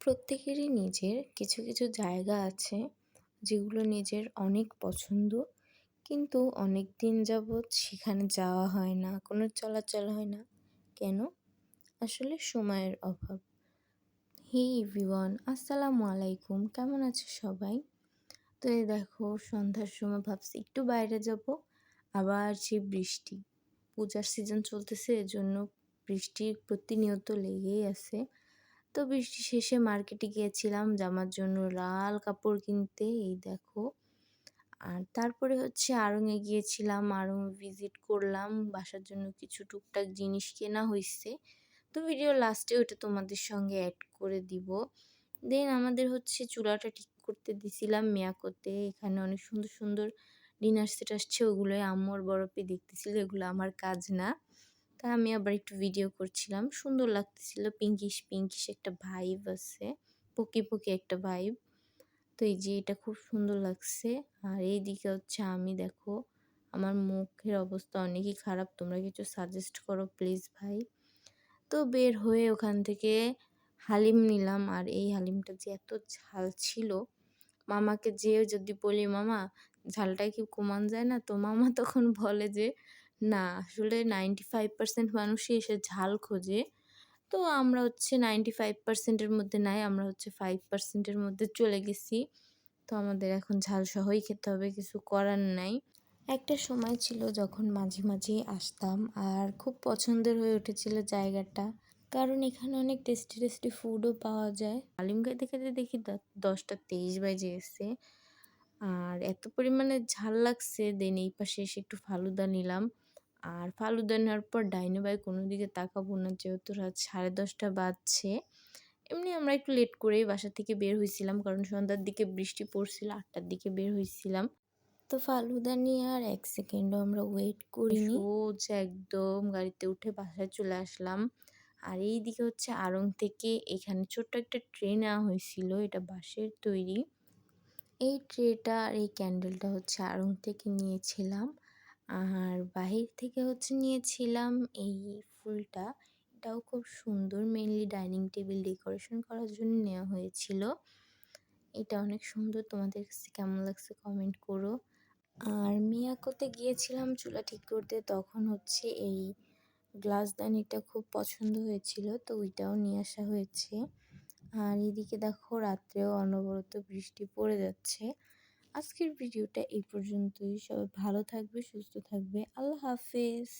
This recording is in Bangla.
প্রত্যেকেরই নিজের কিছু কিছু জায়গা আছে যেগুলো নিজের অনেক পছন্দ। কিন্তু অনেক দিন যাবৎ সেখানে যাওয়া হয় না, কোনো চলাচল হয় না। কেন? আসলে সময়ের অভাব। হে এভরিওয়ান, আসসালামু আলাইকুম। কেমন আছে সবাই? তো এই দেখো, সন্ধ্যার সময় ভাবছি একটু বাইরে যাব, আবার সে বৃষ্টি। পূজার সিজন চলতেছে, এজন্য বৃষ্টি প্রতিনিয়ত লেগেই আছে। তো বৃষ্টি শেষে মার্কেটে গিয়েছিলাম, জামার জন্য লাল কাপড় কিনতে, এই দেখো। আর তারপরে হচ্ছে আড়ংয়ে গিয়েছিলাম আড়ং ভিজিট করলাম, বাসার জন্য কিছু টুকটাক জিনিস কেনা হয়েছে তো ভিডিও লাস্টে ওটা তোমাদের সঙ্গে অ্যাড করে দিব। দেন আমাদের হচ্ছে চুলাটা ঠিক করতে দিছিলাম করতে এখানে অনেক সুন্দর সুন্দর ডিনার সেট আসছে ওগুলোই আম্মুর বরফে দেখতেছিল, এগুলো আমার কাজ না। তা আমি আবার একটু ভিডিও করছিলাম। সুন্দর লাগতেছিল পিঙ্কিশ পিঙ্কিশ একটা ভাইব আছে, পকি পকি একটা ভাইব তো এই যে এটা খুব সুন্দর লাগছে। আর এই দিকে হচ্ছে আমি দেখো, আমার মুখের অবস্থা অনেকই খারাপ। তোমরা কিছু সাজেস্ট করো প্লিজ ভাই। তো বের হয়ে ওখান থেকে হালিম নিলাম। আর এই হালিমটা যে এত ঝাল ছিল, মামাকে যেয়ে যদি বলি, মামা, ঝালটা কি কমান যায় না? তো মামা তখন বলে যে না, আসলে নাইনটি ফাইভ পার্সেন্ট মানুষই এসে ঝাল খোঁজে। তো আমরা হচ্ছে নাইনটি ফাইভ পার্সেন্টের মধ্যে নাই, আমরা হচ্ছে ফাইভ পার্সেন্টের মধ্যে চলে গেছি। তো আমাদের এখন ঝাল সহই খেতে হবে, কিছু করার নাই। একটা সময় ছিল যখন মাঝে মাঝে আসতাম, আর খুব পছন্দের হয়ে উঠেছিল জায়গাটা। কারণ এখানে অনেক টেস্টি টেস্টি ফুডও পাওয়া যায়। আলিম খাইতে খাইতে দেখি দশটা তেইশ বাজে এসে। আর এত পরিমাণে ঝাল লাগছে, দেন এই পাশে এসে একটু ফালুদা নিলাম। আর ফালুদা নেওয়ার পর ডাইনে বাই কোনো দিকে তাকাবো না যেহেতু রাত সাড়ে দশটা বাজছে। এমনি আমরা একটু লেট করেই বাসা থেকে বের হয়েছিলাম কারণ সন্ধ্যার দিকে বৃষ্টি পড়ছিল আটটার দিকে বের হয়েছিলাম তো ফালুদা নিয়ে আর এক সেকেন্ডও আমরা ওয়েট করি রোজ একদম গাড়িতে উঠে বাসায় চলে আসলাম। আর এই দিকে হচ্ছে আড়ং থেকে এখানে ছোট্ট একটা ট্রে নেওয়া হয়েছিল এটা বাঁশের তৈরি। এই ট্রেটা আর এই ক্যান্ডেলটা হচ্ছে আড়ং থেকে নিয়েছিলাম। আর বাহির থেকে হচ্ছে নিয়েছিলাম এই ফুলটা। এটাও খুব সুন্দর মেনলি ডাইনিং টেবিল ডেকোরেশন করার জন্য নেওয়া হয়েছিল। এটা অনেক সুন্দর, তোমাদের কাছে কেমন লাগছে কমেন্ট করো। আর মিয়াকোতে গিয়েছিলাম চুলা ঠিক করতে, তখন হচ্ছে এই গ্লাসদানিটা খুব পছন্দ হয়েছিল, তো ওইটাও নিয়ে আসা হয়েছে। আর এদিকে দেখো রাত্রেও অনবরত বৃষ্টি পড়ে যাচ্ছে। আজকের ভিডিওটা এই পর্যন্তই। সবাই ভালো থাকবে সুস্থ থাকবে। আল্লাহ হাফেজ।